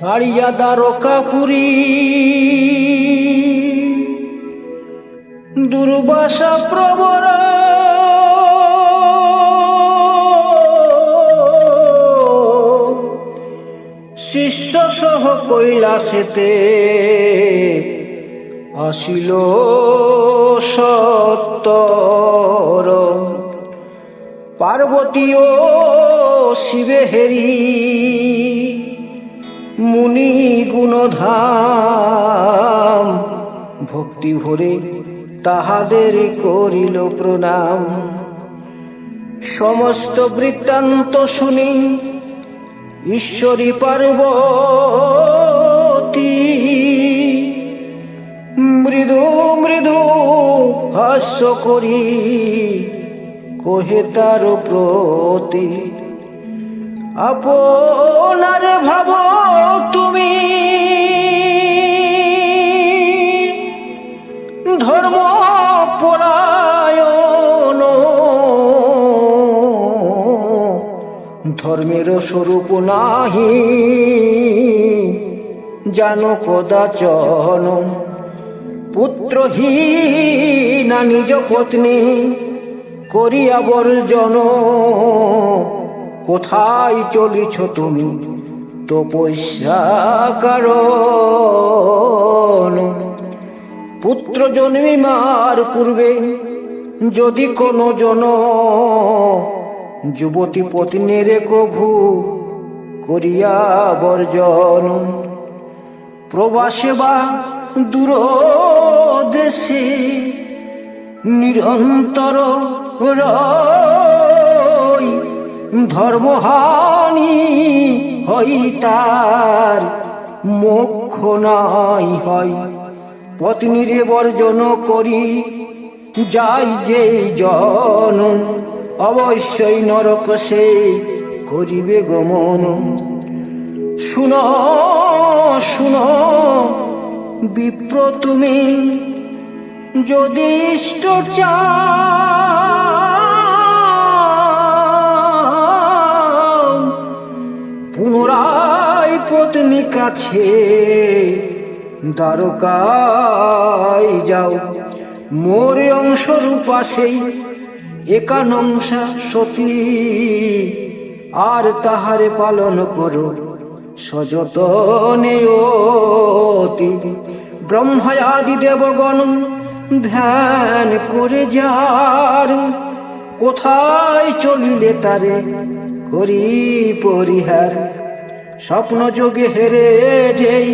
ছাড়িয়া দ্বারকাপুরী দুর্বাসা প্রবর। শিষ্য সহ কৈলাসেতে আসিল সত্তর। পার্বতী ও শিবে হেরি। মুনি গুণধাম। ভক্তি ভরে তাহাদের করিল প্রণাম। সমস্ত বৃত্তান্ত শুনি ঈশ্বরী পার্বতী। মৃদু মৃদু হাস্য করি, কহে তার প্রতি। আপনার ভাব তুমি ধর্ম পরায়ণ। ধর্মের স্বরূপ নাহি, জানো কদাচন। পুত্রহীনা নিজ পত্নী করিয়া বর্জন। কোথায় চলিছ তুমি? তো পয়সা কারণ। পুত্র জন্মিমার পূর্বে যদি কোনো জন যুবতী পত্নীর কভু করিয়া বর্জন, প্রবাসে বা দূর দেশে নিরন্তর রই ধর্মহানি হই তার মোক্ষ নাই হয়। পত্নীর বর্জন করি, যাই যে জন, অবশ্যই নরক সে করিবে গমন। শুন শুন বিপ্র তুমি যদি ইষ্ট চাও কাছে, দ্বারকায় যাও। মোরে অংশ রূপা সেই একানংসা সতী। আর তাহারে পালন করো সযতনে অতি। ব্রহ্মায়াদি দেবগণ ধ্যান করে যার। কোথায় চলিলে তারে করি পরিহার? স্বপ্ন যোগে হেরে যেই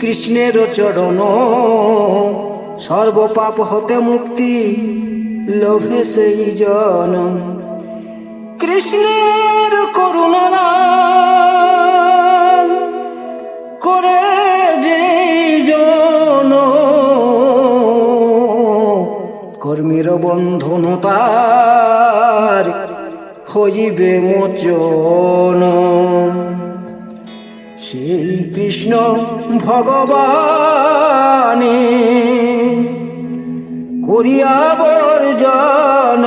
কৃষ্ণের চরণ। সর্বপাপ হতে মুক্তি লোভে সেই জন কৃষ্ণের করুণা করে যে জন। কর্মীর বন্ধন তার হইবে মোচন। সেই কৃষ্ণ ভগবানে করিয়া বর্জন।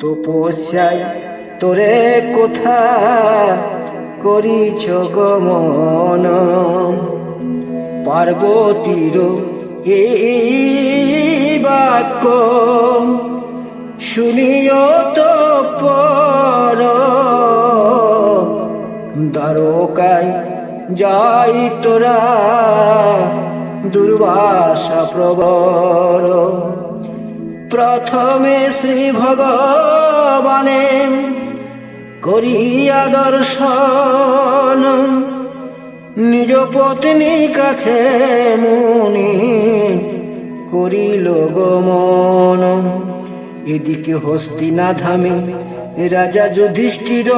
তপস্যায় তোরে কোথা করিছ গমন পার্বতীর এই বাক্য শুনিও দ্বারকায় যাই তোরা, দুর্বাসা প্রবর। প্রথমে শ্রী ভগবানে করিয়া দর্শন, নিজ পত্নী কাছে মুনি করিল গমন। এদিকে হস্তিনা ধামে রাজা যুধিষ্ঠির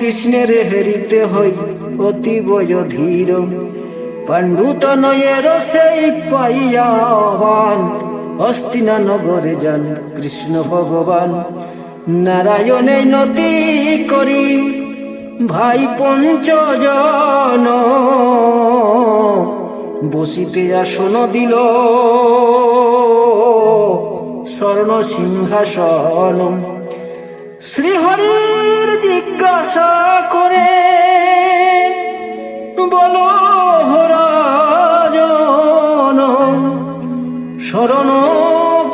কৃষ্ণের হেরিতে হই অতীব ধীর পাণ্ডুতনয়ের সেই পাইয়াবান হস্তিনা নগরে যান কৃষ্ণ ভগবান। নারায়ণে নতি করি ভাই পঞ্চজন। বসিতে আসন দিল স্বর্ণ সিংহাসন। শ্রীহরির জিজ্ঞাসা করে, বলো হরাজন, স্মরণ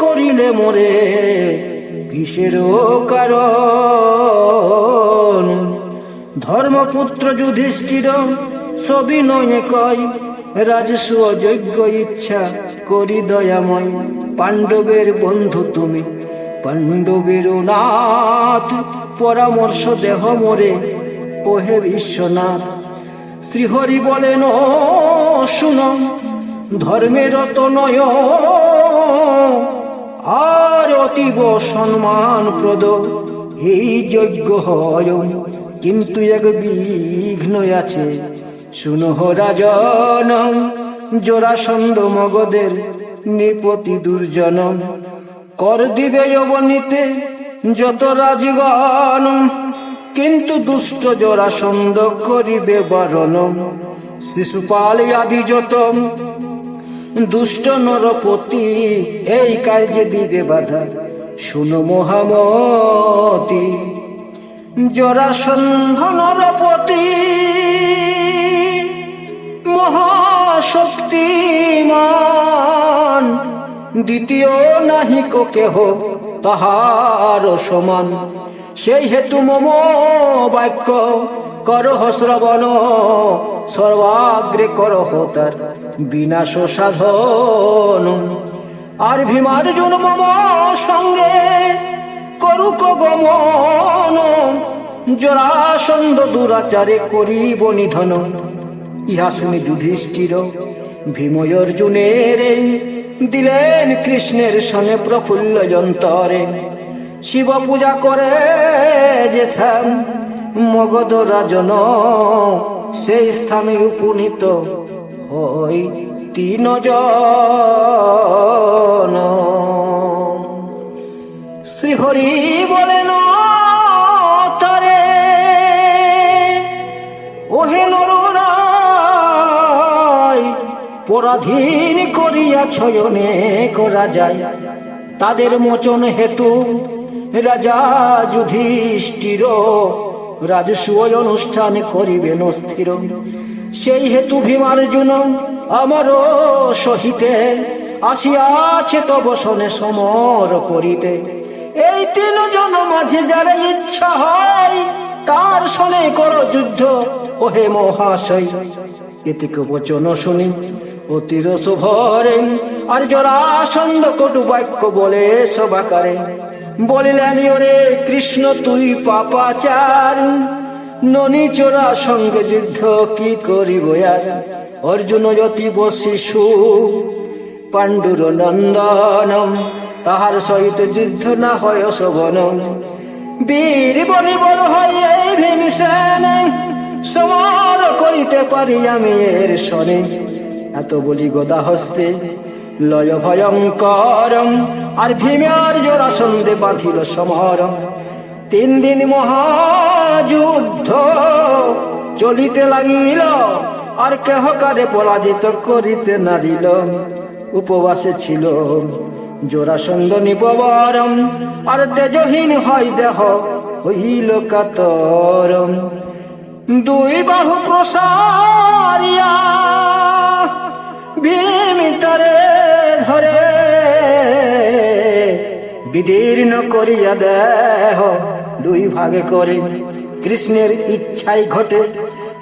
করিলে মোরে কিসের কারণ? ধর্মপুত্র যুধিষ্ঠির সবিনয়ে কয়, রাজস্ব যোগ্য ইচ্ছা করি দয়াময়, পাণ্ডবের বন্ধু তুমি। পাণ্ডবের নাথ পরামর্শ দেহ মোরে। ওহে বিশ্বনাথ, শ্রীহরি বলেন "ও শুন ধর্মের নয়। আর অতীব সম্মানপ্রদ, এই যজ্ঞ হয়। কিন্তু এক বিঘ্ন আছে। শুনহ রাজন জোরাসন্দ মগদের নৃপতি দুর্জন। কর দিবে যবনীতে যত রাজগণ। কিন্তু দুষ্ট জরাসন্ধ করিবে বারণ। শিশুপাল আদি যত। দুষ্ট নরপতি এই কার্যে দিবে বাধা। শুনো মহামতি। জরাসন্ধ নরপতি মহাশক্তিমান দ্বিতীয় নাহি কো কেহ তাহার সমান। সেই হেতু মম বাক্য, করহ শ্রবণ, সর্বাগ্রে করহ তার বিনাশ সাধন। আর ভীমার্জুন মম সঙ্গে করুক গমন, জরাসন্ধ দুরাচারে করিব নিধন। ইহা শুনে যুধিষ্ঠির ভীময় অর্জুনের দিলেন কৃষ্ণের সনে প্রফুল্ল যন্তরে। শিব পূজা করে যেথাম মগধ রাজন সেই স্থানে উপনীত হই তিন জন শ্রীহরি বলেন পরাধীন করিয়া ছয়নে করা যায়। তাদের মোচন হেতু রাজা যুধিষ্ঠির রাজস্ব অনুষ্ঠান করিবেন স্থির সেই হেতু ভীমার্জুন আমার সহিতে আসিয়াছে তব সনে সমর করিতে এই তিন জন মাঝে যারা ইচ্ছা হয়, তার সনে কর যুদ্ধ, ওহে মহাশয়। এতে বচন শুনি অতির শুভরে, আর কটু বাক্য বলে সবাকারে বলিলেন, ওরে কৃষ্ণ, তুই পাপাচার। ননি চোরা সঙ্গে যুদ্ধ কি করিব আর? অর্জুন যতিব শিশু, পাণ্ডুর নন্দনম তাহার সহিত যুদ্ধ না হয় শোভনম বীর বলি বল হয় ভীমসেন সমর করিতে পারি আমি এর সনে এত বলি গদা হস্তে, লয় ভয়ঙ্করম, আর ভীমের জোড়া সন্ধে বাঁধিল সমরম। তিন দিন মহাযুদ্ধ চলিতে লাগিল, আর কেহ কারে পরাজিত করিতে নারিল। উপবাসে ছিল জোরাসন্দ নিপবরম, আর তেজহীন হয় দেহ হইল কাতরম। দুই বাহু প্রসারিয়া ভীমিতারে ধরে। বিদীর্ণ করিয়া দেহ দুই ভাগে করে। কৃষ্ণের ইচ্ছাই ঘটে,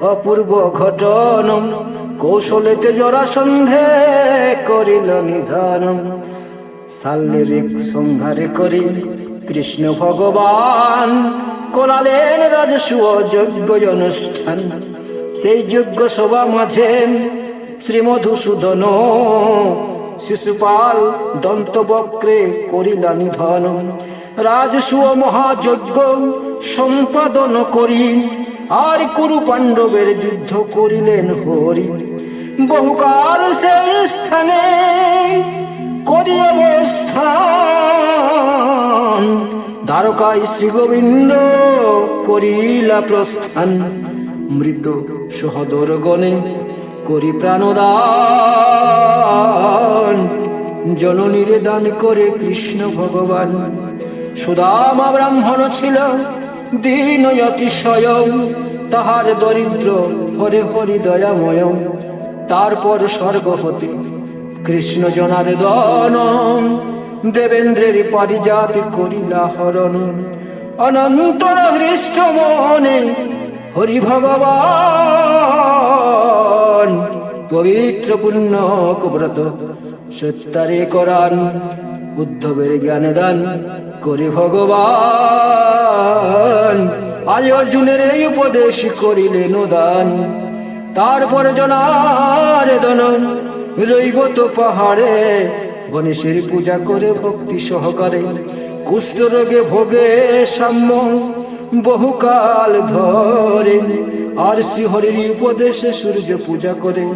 অপূর্ব ঘটন কৌশলেতে জরা সন্ধে করিল নিধন। শাল্যের সংহারে করি কৃষ্ণ ভগবান। করালেন রাজস্ব যজ্ঞ অনুষ্ঠান। সেই যজ্ঞ সভা মাঝে শ্রীমধুসূদন শিশুপাল দন্তবক্রে করিলা নিধন। রাজস্ব মহাযজ্ঞ সম্পাদন করি, আর কুরু পাণ্ডবের যুদ্ধ করিলেন হরি। বহুকাল সেই স্থানে করি অবস্থান। দ্বারকায় শ্রী গোবিন্দ করিলা প্রস্থান। মৃত সহদর গণে করি প্রাণদান। জননীরে দান করে কৃষ্ণ ভগবান। সুদামা ব্রাহ্মণ ছিল, দীন অতিশয়। তাহার দরিদ্র হরে হরি দয়াময়। তারপর স্বর্গ হতে কৃষ্ণ জনার দন। দেবেন্দ্রের পারিজাত করিলা হরণ। অনন্তর হৃষ্ট মনে হরি ভগবান। পবিত্র পুণ্য ব্রত সত্যারে করান, উদ্ধবের জ্ঞান দান করে ভগবান। আজ অর্জুনের এই উপদেশ করিলেন দান তারপর জনার দন, রইব তো পাহাড়ে। গণেশের পূজা করে ভক্তি সহকারে কুষ্ঠ রোগে ভোগে সাম্য, বহুকাল ধরে। আর শ্রীহরির উপদেশে সূর্য পূজা করে।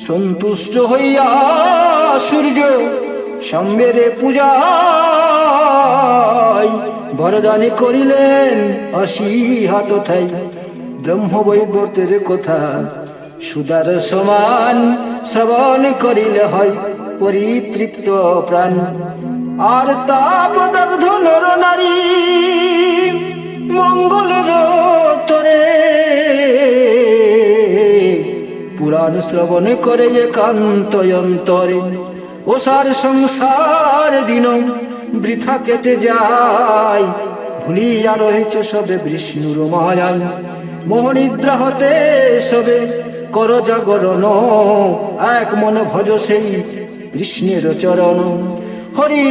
সন্তুষ্ট হইয়া সূর্য সম্বেরে পূজা বরদানি করিলেন অসি হাত ঠাই ব্রহ্মবৈবর্তের কথা সুদার সমান শ্রবণ করিলে হয় পরিতৃপ্ত প্রাণ। আর তাপদগ্ধ নর নারী মঙ্গলের তরে পুরাণ শ্রবণ করে একান্ত অন্তরে ওসার সংসার দিন বৃথা কেটে যায়। ভুলিয়া রয়েছে সবে বিষ্ণুর মায়ায়। মোহনিদ্রা হতে সবে কর জাগরণ। এক মন ভজ সেই কৃষ্ণের চরণ। হরি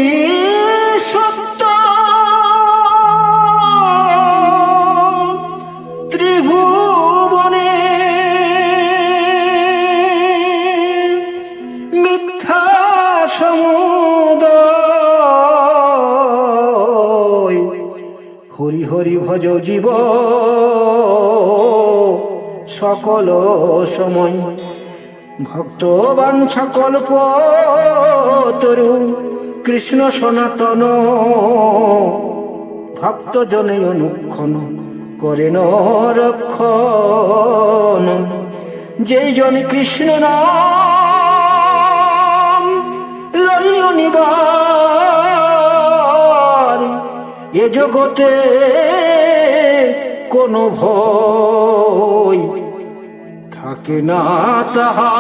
সত্য ভজ জীব। সকল সময় ভক্তবান সকল্প তরু কৃষ্ণ সনাতন ভক্ত জনে অনুক্ষণ করেন রক্ষণ যেই জন কৃষ্ণ নাম নিবার, এ জগতে কোনো ভয় থাকে না তাহা